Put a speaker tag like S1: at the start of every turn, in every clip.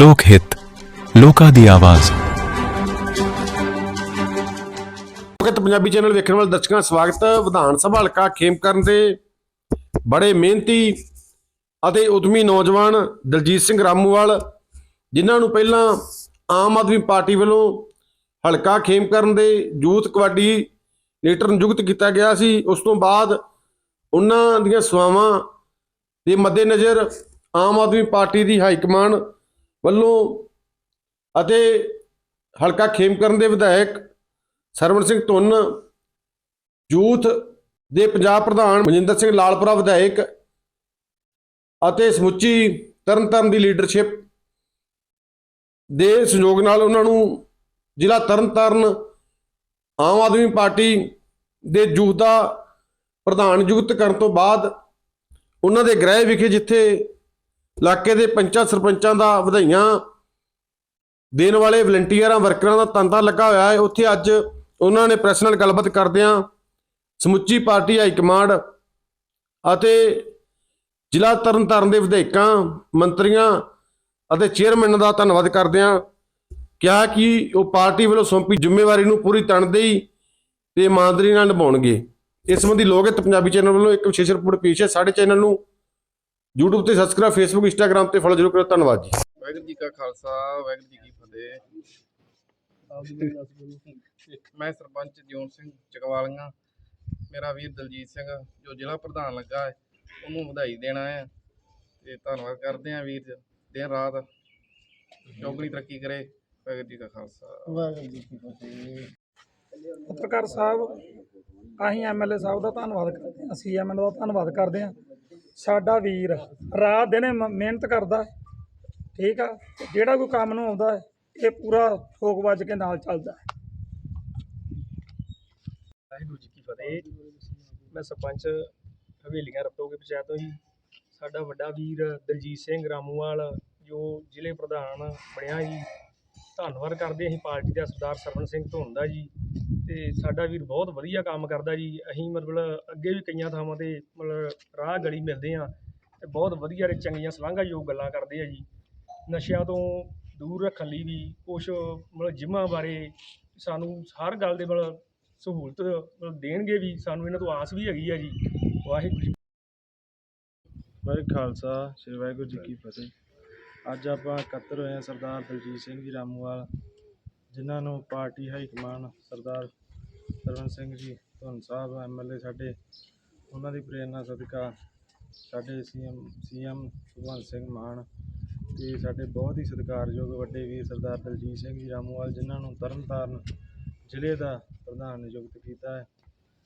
S1: ਲੋਕ ਹਿੱਤ, ਲੋਕਾਂ ਦੀ ਆਵਾਜ਼।
S2: ਵਕਤ ਪੰਜਾਬੀ ਚੈਨਲ ਵੇਖਣ ਵਾਲੇ ਦਰਸ਼ਕਾਂ ਦਾ ਸਵਾਗਤ ਵਿਧਾਨ ਸਭਾ ਹਲਕਾ ਖੇਮਕਰਨ ਦੇ ਬੜੇ ਮਿਹਨਤੀ ਅਤੇ ਉਦਮੀ ਨੌਜਵਾਨ ਦਲਜੀਤ ਸਿੰਘ ਰਾਮੂਵਾਲ, ਜਿਨ੍ਹਾਂ ਨੂੰ ਪਹਿਲਾਂ ਆਮ ਆਦਮੀ ਪਾਰਟੀ ਵੱਲੋਂ ਹਲਕਾ ਖੇਮਕਰਨ ਦੇ ਯੂਥ ਕਬੱਡੀ ਲੀਡਰ ਨਿਯੁਕਤ ਕੀਤਾ ਗਿਆ ਸੀ। ਉਸ ਤੋਂ ਬਾਅਦ ਉਹਨਾਂ ਦੀਆਂ ਸੇਵਾਵਾਂ ਦੇ ਮੱਦੇਨਜ਼ਰ ਆਮ ਆਦਮੀ ਪਾਰਟੀ ਦੀ ਹਾਈ ਕਮਾਂਡ ਵੱਲੋਂ ਅਤੇ ਹਲਕਾ ਖੇਮਕਰਨ ਦੇ ਵਿਧਾਇਕ ਸਰਵਣ ਸਿੰਘ ਧੁੰਨ ਯੂਥ ਦੇ ਪੰਜਾਬ ਪ੍ਰਧਾਨ ਮਨਿੰਦਰ ਸਿੰਘ ਲਾਲਪੁਰਾ ਵਿਧਾਇਕ ਅਤੇ ਸਮੁੱਚੀ ਤਰਨਤਾਰਨ ਦੀ ਲੀਡਰਸ਼ਿਪ ਦੇ ਸਹਿਯੋਗ ਨਾਲ ਉਹਨਾਂ ਨੂੰ ਜ਼ਿਲ੍ਹਾ ਤਰਨਤਾਰਨ ਆਮ ਆਦਮੀ ਪਾਰਟੀ ਦੇ ਯੂਥ ਦਾ ਪ੍ਰਧਾਨ ਨਿਯੁਕਤ ਕਰਨ ਤੋਂ ਬਾਅਦ ਉਹਨਾਂ ਦੇ ਗ੍ਰਹਿ ਵਿਖੇ ਜਿੱਥੇ ਇਲਾਕੇ ਦੇ ਪੰਚਾਂ ਸਰਪੰਚਾਂ ਦਾ ਵਧਾਈਆਂ ਦੇਣ ਵਾਲੇ ਵਲੰਟੀਅਰਾਂ, ਵਰਕਰਾਂ ਦਾ ਤਾਂਤਾ ਲੱਗਾ ਹੋਇਆ ਹੈ। ਉੱਥੇ ਅੱਜ ਉਹਨਾਂ ਨੇ ਪ੍ਰੈਸ ਨਾਲ ਗੱਲਬਾਤ ਕਰਦਿਆਂ ਸਮੁੱਚੀ ਪਾਰਟੀ ਹਾਈ ਕਮਾਂਡ ਅਤੇ ਜ਼ਿਲ੍ਹਾ ਤਰਨਤਾਰਨ ਦੇ ਵਿਧਾਇਕਾਂ, ਮੰਤਰੀਆਂ ਅਤੇ ਚੇਅਰਮੈਨ ਦਾ ਧੰਨਵਾਦ ਕਰਦਿਆਂ ਕਿਹਾ ਕਿ ਉਹ ਪਾਰਟੀ ਵੱਲੋਂ ਸੌਂਪੀ ਜ਼ਿੰਮੇਵਾਰੀ ਨੂੰ ਪੂਰੀ ਤਣਦੇਹੀ ਤੇ ਇਮਾਨਦਾਰੀ ਨਾਲ ਨਿਭਾਉਣਗੇ। ਇਸ ਸੰਬੰਧੀ ਲੋਕ ਪੰਜਾਬੀ ਚੈਨਲ ਵੱਲੋਂ ਇੱਕ ਵਿਸ਼ੇਸ਼ ਰਿਪੋਰਟ ਪੇਸ਼ ਹੈ। ਸਾਡੇ ਚੈਨਲ ਨੂੰ YouTube ਤੇ ਸਬਸਕ੍ਰਾਈਬ Facebook Instagram ਤੇ ਫੋਲੋ ਜ਼ਰੂਰ ਕਰੋ ਧੰਨਵਾਦ ਜੀ।
S3: ਵਾਹਿਗੁਰੂ ਜੀ ਕਾ ਖਾਲਸਾ ਵਾਹਿਗੁਰੂ ਜੀ ਕੀ ਫਤਿਹ। ਮੈਂ ਸਰਪੰਚ ਜਿਉਂ ਸਿੰਘ ਚਕਵਾਲੀਆਂ ਮੇਰਾ ਵੀਰ ਦਲਜੀਤ ਸਿੰਘ ਜੋ ਜ਼ਿਲ੍ਹਾ ਪ੍ਰਧਾਨ ਲੱਗਾ ਹੈ ਉਹਨੂੰ ਵਧਾਈ ਦੇਣਾ ਹੈ ਤੇ ਧੰਨਵਾਦ ਕਰਦੇ ਹਾਂ ਵੀਰ ਦਿਨ ਰਾਤ ਚੌਗਲੀ ਤਰੱਕੀ ਕਰੇ। ਵਾਹਿਗੁਰੂ ਜੀ ਕਾ ਖਾਲਸਾ।
S4: ਪੱਤਰਕਾਰ ਸਾਹਿਬ ਅਸੀਂ ਐਮਐਲਏ ਸਾਹਿਬ ਦਾ ਧੰਨਵਾਦ ਕਰਦੇ ਹਾਂ। ਸੀਐਮਐਲ ਦਾ ਧੰਨਵਾਦ ਕਰਦੇ ਹਾਂ। ਸਾਡਾ ਵੀਰ ਰਾਤ ਦਿਨ ਮਿਹਨਤ ਕਰਦਾ ਹੈ। ਠੀਕ ਆ ਜਿਹੜਾ ਕੋਈ ਕੰਮ ਨੂੰ ਆਉਂਦਾ ਹੈ, ਇਹ ਪੂਰਾ ਠੋਕ ਵੱਜ ਕੇ ਨਾਲ ਚੱਲਦਾ ਹੈ।
S5: ਵਾਹਿਗੁਰੂ ਜੀ ਕੀ ਫਤਿਹ ਮੈਂ ਸਰਪੰਚ ਹਵੇਲੀਆਂ ਰਪਟੋਗੇ ਪੰਚਾਇਤ ਤੋਂ ਜੀ ਸਾਡਾ ਵੱਡਾ ਵੀਰ ਦਲਜੀਤ ਸਿੰਘ ਰਾਮੂਵਾਲ ਜੋ ਜ਼ਿਲ੍ਹੇ ਪ੍ਰਧਾਨ ਬਣਿਆ ਜੀ ਧੰਨਵਾਦ ਕਰਦੇ ਅਸੀਂ ਪਾਰਟੀ ਦਾ ਸਰਦਾਰ ਸਰਵਣ ਸਿੰਘ ਧੁੰਨ ਦਾ ਜੀ ਤੇ ਸਾਡਾ ਵੀਰ ਬਹੁਤ ਵਧੀਆ ਕੰਮ ਕਰਦਾ ਜੀ। ਅਸੀਂ ਮਤਲਬ ਅੱਗੇ ਵੀ ਕਈਆਂ ਥਾਵਾਂ ਤੇ ਮਤਲਬ ਰਾਹ ਗਲੀ ਮਿਲਦੇ ਆ ਤੇ ਬਹੁਤ ਵਧੀਆ ਤੇ ਚੰਗੀਆਂ ਸ਼ਲਾਘਾਯੋਗ ਗੱਲਾਂ ਕਰਦੇ ਆ ਜੀ। ਨਸ਼ਿਆਂ ਤੋਂ ਦੂਰ ਰੱਖਣ ਲਈ ਵੀ ਕੁਛ ਮਤਲਬ ਜਿੰਮਾਂ ਬਾਰੇ ਸਾਨੂੰ ਹਰ ਗੱਲ ਦੇ ਮਤਲਬ ਸਹੂਲਤ ਮਤਲਬ ਦੇਣਗੇ ਵੀ, ਸਾਨੂੰ ਇਹਨਾਂ ਤੋਂ ਆਸ ਵੀ ਹੈਗੀ ਆ ਜੀ। ਵਾਹਿਗੁਰੂ ਜੀ
S6: ਵਾਹਿਗੁਰੂ ਖਾਲਸਾ, ਸ੍ਰੀ ਵਾਹਿਗੁਰੂ ਜੀ ਕੀ ਫਤਿਹ। ਅੱਜ ਆਪਾਂ ਇਕੱਤਰ ਹੋਏ ਹਾਂ ਸਰਦਾਰ ਦਲਜੀਤ ਸਿੰਘ ਜੀ ਰਾਮੂਵਾਲ, ਜਿਨ੍ਹਾਂ ਨੂੰ ਪਾਰਟੀ ਹਾਈ ਕਮਾਨ ਸਰਦਾਰ ਸਰਵਨ ਸਿੰਘ ਜੀ, ਧੁੰਨ ਸਾਹਿਬ ਐਮਐਲਏ ਸਾਡੇ, ਉਹਨਾਂ ਦੀ ਪ੍ਰੇਰਨਾ ਸਦਕਾ ਸਾਡੇ ਸੀਐਮ ਸੀਐਮ ਭਗਵੰਤ ਸਿੰਘ ਮਾਨ ਤੇ ਸਾਡੇ ਬਹੁਤ ਹੀ ਸਤਿਕਾਰਯੋਗ ਵੱਡੇ ਵੀਰ ਸਰਦਾਰ ਦਲਜੀਤ ਸਿੰਘ ਜੀ ਰਾਮੂਵਾਲ, ਜਿਨ੍ਹਾਂ ਨੂੰ ਤਰਨਤਾਰਨ ਜ਼ਿਲ੍ਹੇ ਦਾ ਪ੍ਰਧਾਨ ਨਿਯੁਕਤ ਕੀਤਾ ਹੈ।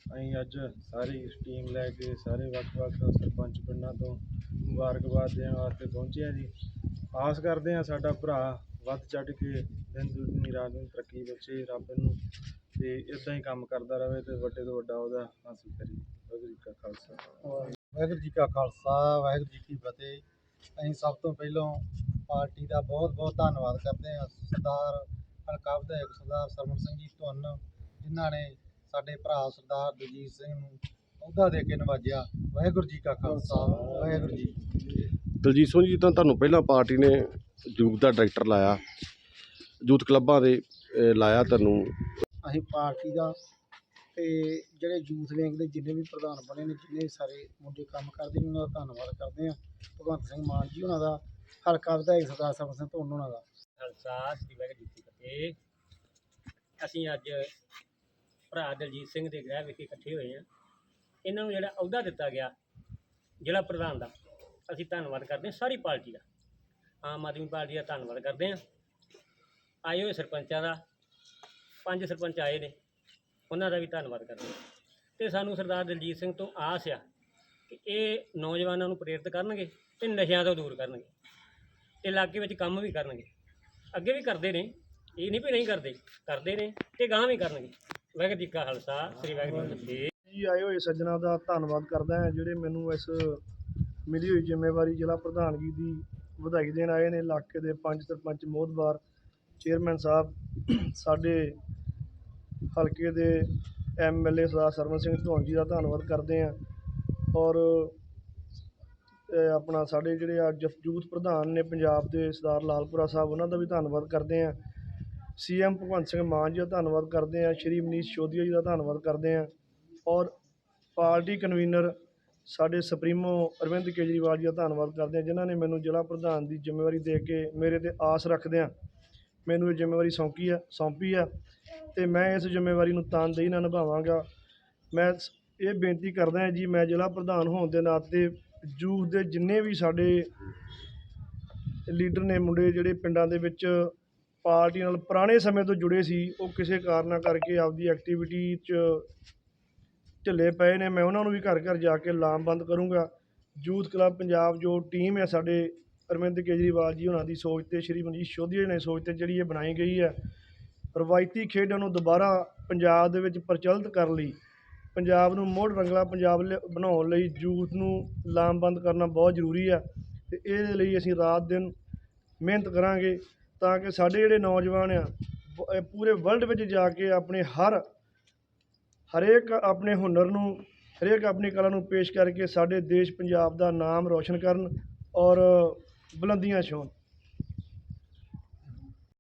S6: ਅਸੀਂ ਅੱਜ ਸਾਰੀ ਟੀਮ ਲੈ ਕੇ ਸਾਰੇ ਵੱਖ-ਵੱਖ ਸਰਪੰਚ ਪਿੰਡਾਂ ਤੋਂ ਮੁਬਾਰਕਬਾਦ ਦੇਣ ਵਾਸਤੇ ਪਹੁੰਚੇ ਹਾਂ ਜੀ। ਆਸ ਕਰਦੇ ਹਾਂ ਸਾਡਾ ਭਰਾ ਵੱਧ ਚੜ੍ਹ ਕੇ ਦਿਨ ਦੁਗਣੀ ਰਾਤ ਨੂੰ ਤਰੱਕੀ ਬਖਸ਼ੇ, ਰੱਬ ਨੂੰ ਤੇ ਇਦਾਂ ਹੀ ਕੰਮ ਕਰਦਾ ਰਹੇ ਤੇ ਵੱਡੇ ਤੋਂ ਵੱਡਾ ਉਹਦਾ ਹਾਸਲ ਕਰੀਏ ਵਾਹਿਗੁਰੂ ਜੀ ਕਾ ਖਾਲਸਾ।
S7: ਵਾਹਿਗੁਰੂ ਜੀ ਕਾ ਖਾਲਸਾ, ਵਾਹਿਗੁਰੂ ਜੀ ਕੀ ਫਤਿਹ। ਅਸੀਂ ਸਭ ਤੋਂ ਪਹਿਲਾਂ ਪਾਰਟੀ ਦਾ ਬਹੁਤ ਬਹੁਤ ਧੰਨਵਾਦ ਕਰਦੇ ਹਾਂ ਸਰਦਾਰ ਹਲਕਾ ਵਿਧਾਇਕ ਸਰਦਾਰ ਸਰਵਣ ਸਿੰਘ ਜੀ ਧੁੰਨ, ਜਿਨ੍ਹਾਂ ਨੇ ਸਾਡੇ ਭਰਾ ਸਰਦਾਰ ਦਲਜੀਤ ਸਿੰਘ ਨੂੰ ਅਹੁਦਾ ਦੇ ਕੇ ਨਵਾਜਿਆ। ਵਾਹਿਗੁਰੂ ਜੀ ਕਾ ਖਾਲਸਾ, ਵਾਹਿਗੁਰੂ ਜੀ
S2: ਦਲਜੀਤ ਸਿੰਘ ਜੀ, ਤਾਂ ਤੁਹਾਨੂੰ ਪਹਿਲਾਂ ਪਾਰਟੀ ਨੇ ਯੂਥ ਦਾ ਡਾਇਰੈਕਟਰ ਲਾਇਆ, ਯੂਥ ਕਲੱਬਾਂ ਦੇ ਲਾਇਆ ਤੁਹਾਨੂੰ।
S7: ਅਸੀਂ ਪਾਰਟੀ ਦਾ ਅਤੇ ਜਿਹੜੇ ਯੂਥ ਵਿੰਗ ਦੇ ਜਿੰਨੇ ਵੀ ਪ੍ਰਧਾਨ ਬਣੇ ਨੇ, ਜਿੰਨੇ ਸਾਰੇ ਮੁੰਡੇ ਕੰਮ ਕਰਦੇ ਨੇ, ਉਹਨਾਂ ਦਾ ਧੰਨਵਾਦ ਕਰਦੇ ਹਾਂ। ਭਗਵੰਤ ਸਿੰਘ ਮਾਨ ਜੀ ਉਹਨਾਂ ਦਾ ਹਲਕਾ ਵਿਧਾਇਕ ਸਰਦਾਰ ਸਰਵਣ ਸਿੰਘ ਧੁੰਨ ਉਹਨਾਂ ਦਾ।
S8: ਖਾਲਸਾ, ਸ੍ਰੀ ਵਾਹਿਗੁਰੂ ਜੀ ਫਤਿਹ। ਅਸੀਂ ਅੱਜ ਭਰਾ ਦਲਜੀਤ ਸਿੰਘ ਦੇ ਗ੍ਰਹਿ ਵਿਖੇ ਇਕੱਠੇ ਹੋਏ ਹਾਂ। ਇਹਨਾਂ ਨੂੰ ਜਿਹੜਾ ਅਹੁਦਾ ਦਿੱਤਾ ਗਿਆ, ਜ਼ਿਲ੍ਹਾ ਪ੍ਰਧਾਨ ਦਾ, ਅਸੀਂ ਧੰਨਵਾਦ ਕਰਦੇ ਹਾਂ ਸਾਰੀ ਪਾਰਟੀ ਦਾ। ਆਮ ਆਦਮੀ ਪਾਰਟੀ ਦਾ ਧੰਨਵਾਦ ਕਰਦੇ ਹਾਂ। ਆਏ ਹੋਏ ਸਰਪੰਚਾਂ ਦਾ ਪੰਜ ਸਰਪੰਚ ਆਏ ਨੇ, ਉਹਨਾਂ ਦਾ ਵੀ ਧੰਨਵਾਦ ਕਰਦੇ ਹਾਂ। ਤੇ ਸਾਨੂੰ ਸਰਦਾਰ ਦਲਜੀਤ ਸਿੰਘ ਤੋਂ ਆਸ ਆ ਕਿ ਇਹ ਨੌਜਵਾਨਾਂ ਨੂੰ ਪ੍ਰੇਰਿਤ ਕਰਨਗੇ ਤੇ ਨਸ਼ਿਆਂ ਤੋਂ ਦੂਰ ਕਰਨਗੇ। ਤੇ ਇਲਾਕੇ ਵਿੱਚ ਕੰਮ ਵੀ ਕਰਨਗੇ। ਅੱਗੇ ਵੀ ਕਰਦੇ ਨੇ, ਇਹ ਨਹੀਂ ਵੀ ਨਹੀਂ ਕਰਦੇ ਕਰਦੇ ਨੇ ਤੇ ਗਾਂ ਵੀ ਕਰਨਗੇ। ਵਾਹਿਗੁਰੂ ਜੀ ਕਾ ਖਾਲਸਾ, ਸ੍ਰੀ ਵਾਹਿਗੁਰੂ ਜੀ ਕੀ ਫਤਿਹ।
S6: ਜੀ ਆਏ ਹੋਏ ਸੱਜਣਾ ਦਾ ਧੰਨਵਾਦ ਕਰਦਾ ਹਾਂ, ਜਿਹੜੇ ਮੈਨੂੰ ਇਸ ਮਿਲੀ ਹੋਈ ਜ਼ਿੰਮੇਵਾਰੀ ਜ਼ਿਲ੍ਹਾ ਪ੍ਰਧਾਨਗੀ ਦੀ ਵਧਾਈ ਦੇਣ ਆਏ ਨੇ, ਇਲਾਕੇ ਦੇ ਪੰਜ ਸਰਪੰਚ ਮੋਹਤਬਾਰ ਚੇਅਰਮੈਨ ਸਾਹਿਬ, ਸਾਡੇ ਹਲਕੇ ਦੇ ਐਮਐਲਏ ਸਰਦਾਰ ਸਰਵਨ ਸਿੰਘ ਧੌਣ ਜੀ ਦਾ ਧੰਨਵਾਦ ਕਰਦੇ ਹਾਂ ਔਰ ਆਪਣਾ ਸਾਡੇ ਜਿਹੜੇ ਆ ਜਥ- ਯੂਥ ਪ੍ਰਧਾਨ ਨੇ ਪੰਜਾਬ ਦੇ ਸਰਦਾਰ ਲਾਲਪੁਰਾ ਸਾਹਿਬ, ਉਹਨਾਂ ਦਾ ਵੀ ਧੰਨਵਾਦ ਕਰਦੇ ਹਾਂ। ਸੀਐਮ ਭਗਵੰਤ ਸਿੰਘ ਮਾਨ ਜੀ ਦਾ ਧੰਨਵਾਦ ਕਰਦੇ ਹਾਂ, ਸ਼੍ਰੀ ਮਨੀਸ਼ ਸ਼ੋਦੀਆ ਜੀ ਦਾ ਧੰਨਵਾਦ ਕਰਦੇ ਹਾਂ ਔਰ ਪਾਰਟੀ ਕਨਵੀਨਰ ਸਾਡੇ ਸੁਪਰੀਮੋ ਅਰਵਿੰਦ ਕੇਜਰੀਵਾਲ ਜੀ ਦਾ ਧੰਨਵਾਦ ਕਰਦੇ ਹਾਂ, ਜਿਨ੍ਹਾਂ ਨੇ ਮੈਨੂੰ ਜ਼ਿਲ੍ਹਾ ਪ੍ਰਧਾਨ ਦੀ ਜ਼ਿੰਮੇਵਾਰੀ ਦੇ ਕੇ ਮੇਰੇ ਤੇ ਆਸ ਰੱਖਦਿਆਂ ਮੈਨੂੰ ਇਹ ਜ਼ਿੰਮੇਵਾਰੀ ਸੌਂਪੀ ਆ ਸੌਂਪੀ ਆ ਤੇ ਮੈਂ ਇਸ ਜ਼ਿੰਮੇਵਾਰੀ ਨੂੰ ਤਨਦੇਹੀ ਨਾਲ ਨਿਭਾਵਾਂਗਾ। ਮੈਂ ਇਹ ਬੇਨਤੀ ਕਰਦਾ ਹਾਂ ਜੀ, ਮੈਂ ਜ਼ਿਲ੍ਹਾ ਪ੍ਰਧਾਨ ਹੋਣ ਦੇ ਨਾਤੇ ਯੂਥ ਦੇ ਜਿੰਨੇ ਵੀ ਸਾਡੇ ਲੀਡਰ ਨੇ ਮੁੰਡੇ ਜਿਹੜੇ ਪਿੰਡਾਂ ਦੇ ਵਿੱਚ ਪਾਰਟੀ ਨਾਲ ਪੁਰਾਣੇ ਸਮੇਂ ਤੋਂ ਜੁੜੇ ਸੀ, ਉਹ ਕਿਸੇ ਕਾਰਨਾਂ ਕਰਕੇ ਆਪਦੀ ਐਕਟੀਵਿਟੀ 'ਚ ਢਿੱਲੇ ਪਏ ਨੇ, ਮੈਂ ਉਹਨਾਂ ਨੂੰ ਵੀ ਘਰ ਘਰ ਜਾ ਕੇ ਲਾਮਬੰਦ ਕਰੂੰਗਾ। ਯੂਥ ਕਲੱਬ ਪੰਜਾਬ ਜੋ ਟੀਮ ਹੈ ਸਾਡੇ ਅਰਵਿੰਦ ਕੇਜਰੀਵਾਲ ਜੀ ਉਹਨਾਂ ਦੀ ਸੋਚ ਤੇ ਸ਼੍ਰੀ ਮਨੀਸ਼ ਸਿਸੋਦੀਆ ਜੀ ਨੇ ਸੋਚ ਤੇ ਜਿਹੜੀ ਇਹ ਬਣਾਈ ਗਈ ਹੈ ਰਵਾਇਤੀ ਖੇਡਾਂ ਨੂੰ ਦੁਬਾਰਾ ਪੰਜਾਬ ਦੇ ਵਿੱਚ ਪ੍ਰਚਲਿਤ ਕਰਨ ਲਈ ਪੰਜਾਬ ਨੂੰ ਮੁੜ ਰੰਗਲਾ ਪੰਜਾਬ ਲ, ਬਣਾਉਣ ਲਈ ਯੂਥ ਨੂੰ ਲਾਮਬੰਦ ਕਰਨਾ ਬਹੁਤ ਜ਼ਰੂਰੀ ਆ ਅਤੇ ਇਹਦੇ ਲਈ ਅਸੀਂ ਰਾਤ ਦਿਨ ਮਿਹਨਤ ਕਰਾਂਗੇ ਤਾਂ ਕਿ ਸਾਡੇ ਜਿਹੜੇ ਨੌਜਵਾਨ ਆ ਪੂਰੇ ਵਰਲਡ ਵਿੱਚ ਜਾ ਕੇ ਆਪਣੇ ਹਰ, ਹਰੇਕ ਆਪਣੇ ਹੁਨਰ ਨੂੰ, ਹਰੇਕ ਆਪਣੀ ਕਲਾ ਨੂੰ ਪੇਸ਼ ਕਰਕੇ ਸਾਡੇ ਦੇਸ਼ ਪੰਜਾਬ ਦਾ ਨਾਮ ਰੌਸ਼ਨ ਕਰਨ ਔਰ ਬੁਲੰਦੀਆਂ ਛੋਣ